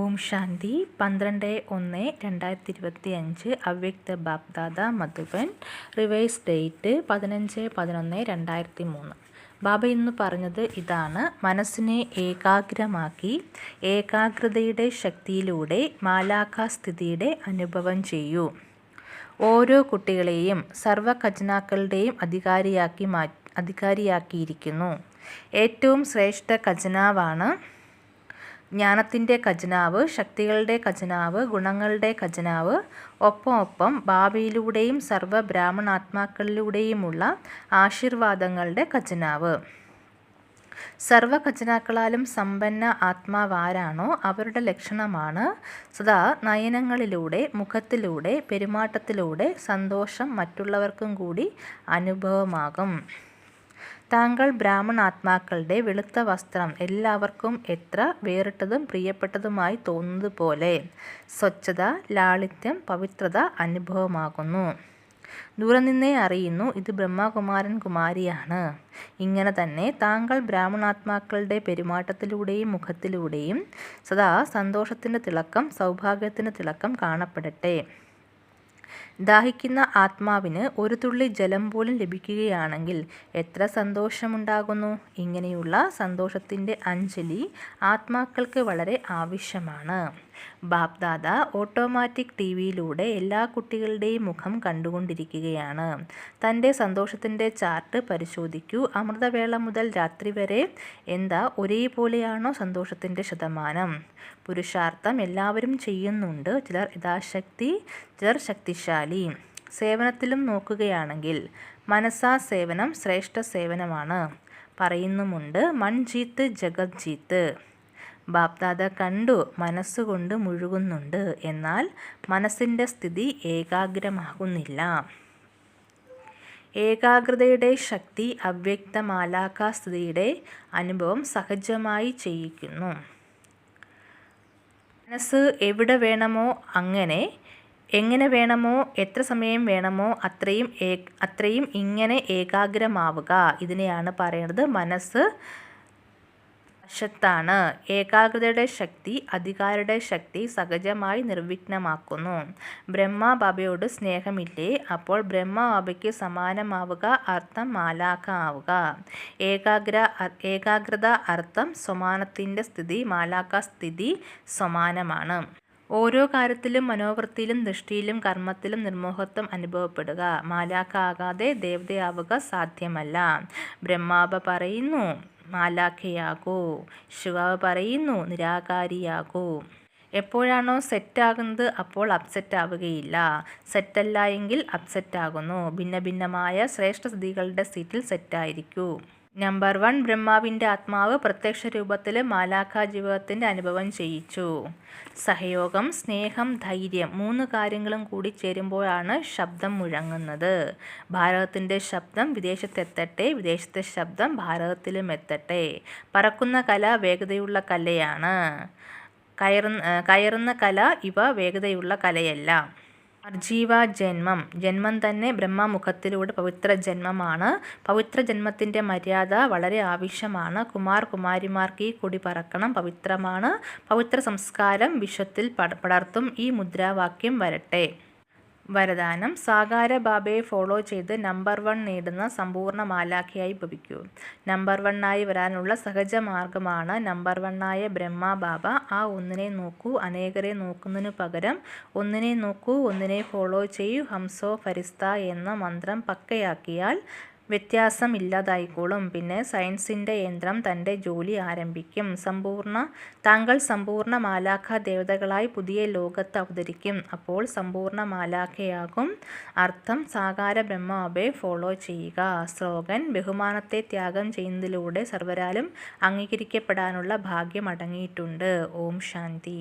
ഓം ശാന്തി പന്ത്രണ്ട് ഒന്ന് രണ്ടായിരത്തി ഇരുപത്തി അഞ്ച് അവ്യക്ത ബാബ്ദാദ മധുബൻ റിവേഴ്സ് ഡേറ്റ് പതിനഞ്ച് പതിനൊന്ന് രണ്ടായിരത്തി മൂന്ന് ബാബ ഇന്ന് പറഞ്ഞത് ഇതാണ്. മനസ്സിനെ ഏകാഗ്രമാക്കി ഏകാഗ്രതയുടെ ശക്തിയിലൂടെ മാലാഖാസ്ഥിതിയുടെ അനുഭവം ചെയ്യൂ. ഓരോ കുട്ടികളെയും സർവ ഖജനാക്കളുടെയും അധികാരിയാക്കി മാ അധികാരിയാക്കിയിരിക്കുന്നു. ഏറ്റവും ശ്രേഷ്ഠ ഖജനാവാണ് ജ്ഞാനത്തിന്റെ ഖജനാവ് ശക്തികളുടെ ഖജനാവ് ഗുണങ്ങളുടെ ഖജനാവ് ഒപ്പം ഒപ്പം ഭാവിയിലൂടെയും സർവ ബ്രാഹ്മണാത്മാക്കളിലൂടെയുമുള്ള ആശീർവാദങ്ങളുടെ ഖജനാവ്. സർവ ഖജനാക്കളാലും സമ്പന്ന ആത്മാവാരാണോ? അവരുടെ ലക്ഷണമാണ് സദാ നയനങ്ങളിലൂടെ മുഖത്തിലൂടെ പെരുമാറ്റത്തിലൂടെ സന്തോഷം മറ്റുള്ളവർക്കും കൂടി അനുഭവമാകും. താങ്കൾ ബ്രാഹ്മണാത്മാക്കളുടെ വെളുത്ത വസ്ത്രം എല്ലാവർക്കും എത്ര വേറിട്ടതും പ്രിയപ്പെട്ടതുമായി തോന്നുന്നത് പോലെ. സ്വച്ഛത ലാളിത്യം പവിത്രത അനുഭവമാകുന്നു. ദൂരെ നിന്നേ അറിയുന്നു ഇത് ബ്രഹ്മകുമാരൻ കുമാരിയാണ്. ഇങ്ങനെ തന്നെ താങ്കൾ ബ്രാഹ്മണാത്മാക്കളുടെ പെരുമാറ്റത്തിലൂടെയും മുഖത്തിലൂടെയും സദാ സന്തോഷത്തിന്റെ തിളക്കം സൗഭാഗ്യത്തിന്റെ തിളക്കം കാണപ്പെടട്ടെ. ദാഹിക്കുന്ന ആത്മാവിന് ഒരു തുള്ളി ജലം പോലും ലഭിക്കുകയാണെങ്കിൽ എത്ര സന്തോഷമുണ്ടാകുന്നു? ഇങ്ങനെയുള്ള സന്തോഷത്തിന്റെ അഞ്ജലി ആത്മാക്കൾക്ക് വളരെ ആവശ്യമാണ്. ബാപ്ദാദ ഓട്ടോമാറ്റിക് ടി വിയിലൂടെ എല്ലാ കുട്ടികളുടെയും മുഖം കണ്ടുകൊണ്ടിരിക്കുകയാണ്. തന്റെ സന്തോഷത്തിന്റെ ചാർട്ട് പരിശോധിക്കൂ. അമൃതവേള മുതൽ രാത്രി വരെ എന്താ ഒരേപോലെയാണോ സന്തോഷത്തിന്റെ ശതമാനം? പുരുഷാർത്ഥം എല്ലാവരും ചെയ്യുന്നുണ്ട്. ചിലർ യഥാശക്തി ചിലർ ശക്തിശാലി. സേവനത്തിലും നോക്കുകയാണെങ്കിൽ മനസ്സാ സേവനം ശ്രേഷ്ഠ സേവനമാണ്. പറയുന്നുമുണ്ട് മൺജീത്ത് ജഗത് ജീത്ത് ബാപ്ദാദ കണ്ടു മനസ്സുകൊണ്ട് മുഴുകുന്നുണ്ട്. എന്നാൽ മനസ്സിന്റെ സ്ഥിതി ഏകാഗ്രമാകുന്നില്ല. ഏകാഗ്രതയുടെ ശക്തി അവ്യക്ത സ്ഥിതിയുടെ അനുഭവം സഹജമായി ചെയ്യിക്കുന്നു. മനസ്സ് എവിടെ വേണമോ അങ്ങനെ എങ്ങനെ വേണമോ എത്ര സമയം വേണമോ അത്രയും അത്രയും ഇങ്ങനെ ഏകാഗ്രമാവുക. ഇതിനെയാണ് പറയുന്നത് മനസ്സ് വശത്താണ് ഏകാഗ്രതയുടെ ശക്തി അധികാരയുടെ ശക്തി സഹജമായി നിർവിഘ്നമാക്കുന്നു. ബ്രഹ്മബാബയോട് സ്നേഹമില്ലേ? അപ്പോൾ ബ്രഹ്മബാബയ്ക്ക് സമാനമാവുക അർത്ഥം മാലാഖ ആവുക ഏകാഗ്ര ഏകാഗ്രത അർത്ഥം സമാനത്തിന്റെ സ്ഥിതി മാലാഖ സ്ഥിതി സമാനമാണ്. ഓരോ കാര്യത്തിലും മനോവൃത്തിയിലും ദൃഷ്ടിയിലും കർമ്മത്തിലും നിർമോഹത്വം അനുഭവപ്പെടുക. മാലാക്കാകാതെ ദേവതയാവുക സാധ്യമല്ല. ബ്രഹ്മാബ പറയുന്നു മാലാഖയാകൂ. ശിവാവ് പറയുന്നു നിരാകാരിയാകൂ. എപ്പോഴാണോ സെറ്റാകുന്നത് അപ്പോൾ അപ്സെറ്റ് ആവുകയില്ല. സെറ്റല്ല എങ്കിൽ അപ്സെറ്റ് ആകുന്നു. ഭിന്ന ഭിന്നമായ ശ്രേഷ്ഠ സ്ഥിതികളുടെ സീറ്റിൽ സെറ്റായിരിക്കൂ നമ്പർ വൺ ബ്രഹ്മാവിന്റെ ആത്മാവ് പ്രത്യക്ഷ രൂപത്തിൽ മാലാഖ ജീവിതത്തിന്റെ അനുഭവം ചെയ്യിച്ചു. സഹയോഗം സ്നേഹം ധൈര്യം മൂന്ന് കാര്യങ്ങളും കൂടി ചേരുമ്പോഴാണ് ശബ്ദം മുഴങ്ങുന്നത്. ഭാരതത്തിന്റെ ശബ്ദം വിദേശത്തെത്തട്ടെ വിദേശത്തെ ശബ്ദം ഭാരതത്തിലും എത്തട്ടെ പറക്കുന്ന കല വേഗതയുള്ള കലയാണ്. കയറുന്ന കയറുന്ന കല ഇവ വേഗതയുള്ള കലയല്ല. അർജീവ ജന്മം. ജന്മം തന്നെ ബ്രഹ്മമുഖത്തിലൂടെ പവിത്ര ജന്മമാണ്. പവിത്ര ജന്മത്തിന്റെ മര്യാദ വളരെ ആവശ്യമാണ്. കുമാർ കുമാരിമാർക്ക് ഈ കൊടി പറക്കണം. പവിത്രമാണ്. പവിത്ര സംസ്കാരം വിശ്വത്തിൽ പടർത്തും. ഈ മുദ്രാവാക്യം വരട്ടെ. വരദാനം. സാകാര ബാബയെ ഫോളോ ചെയ്ത് നമ്പർ വൺ നേടുന്ന സമ്പൂർണ മാലാഖയായി ഭവിക്കൂ. നമ്പർ വണ്ണായി വരാനുള്ള സഹജ മാർഗമാണ് നമ്പർ വണ്ണായ ബ്രഹ്മ ബാബ. ആ ഒന്നിനെ നോക്കൂ അനേകരെ നോക്കുന്നതിനു പകരം ഒന്നിനെ നോക്കൂ ഒന്നിനെ ഫോളോ ചെയ്യൂ ഹംസോ ഫരിസ്ത എന്ന മന്ത്രം പക്കയാക്കിയാൽ വ്യത്യാസം ഇല്ലാതായിക്കോളും പിന്നെ സയൻസിന്റെ യന്ത്രം തന്റെ ജോലി ആരംഭിക്കും. താങ്കൾ സമ്പൂർണ മാലാഖ ദേവതകളായി പുതിയ ലോകത്ത് അവതരിക്കും. അപ്പോൾ സമ്പൂർണ മാലാഖയാകും. അർത്ഥം സാകാര ബ്രഹ്മാബെ ഫോളോ ചെയ്യുക. സ്ലോഗൻ ബഹുമാനത്തെ ത്യാഗം ചെയ്യുന്നതിലൂടെ സർവരാലും അംഗീകരിക്കപ്പെടാനുള്ള ഭാഗ്യം അടങ്ങിയിട്ടുണ്ട്. ഓം ശാന്തി.